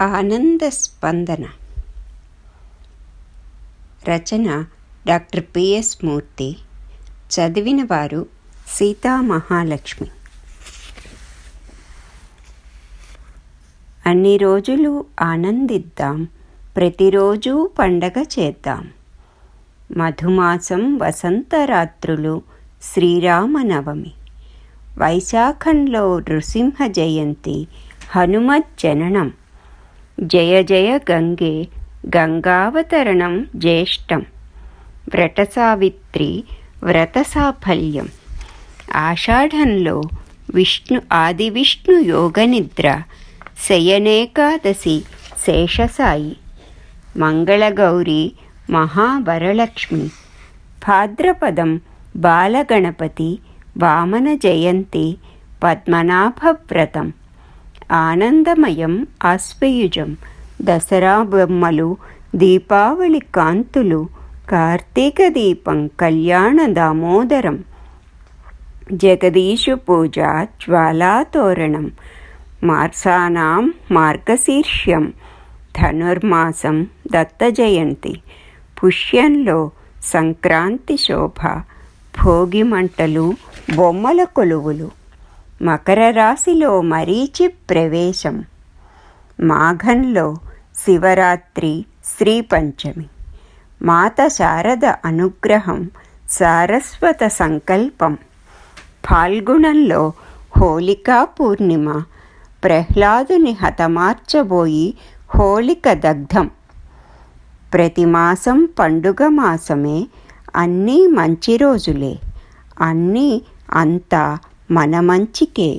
ఆనంద స్పందన. రచన డాక్టర్ పిఎస్ మూర్తి. చదివిన వారు సీతా మహాలక్ష్మి. అన్ని రోజులు ఆనందిద్దాం ప్రతిరోజు పండగ చేద్దాం. మధుమాసం వసంతరాత్రులు శ్రీరామనవమి వైశాఖంలో నృసింహ జయంతి హనుమత్ జననం జయ జయ గంగే గంగావతరణం జ్యేష్టం. వ్రత వ్రతసాఫల్యం. ఆషాఢంలో విష్ణు ఆది విష్ణు యోగనిద్ర శయనేకాదశి శేషసాయి మంగళగౌరి మహావరలక్ష్మి భాద్రపదం బాలగణపతి వామన జయంతి పద్మనాభవ్రతం. ఆనందమయం ఆశ్వయుజం. దసరా బొమ్మలు దీపావళి కాంతులు కార్తీక దీపం కళ్యాణ దామోదరం జగదీశు పూజ జ్వాలాతోరణం మార్సానాం మార్గశీర్ష్యం ధనుర్మాసం దత్త జయంతి పుష్యంలో సంక్రాంతి శోభ భోగి మంటలు బొమ్మల కొలువులు. మకర రాశిలో మరీచి ప్రవేశం. మాఘంలో శివరాత్రి శ్రీ పంచమి మాత శారద అనుగ్రహం సారస్వత సంకల్పం. ఫాల్గుణంలో హోళికా పూర్ణిమ. ప్రహ్లాదుని హతమార్చబోయి హోళిక దగ్ధం. ప్రతి మాసం పండుగ మాసమే అన్నీ మంచి రోజులే. అన్నీ అంతా మన మంచికే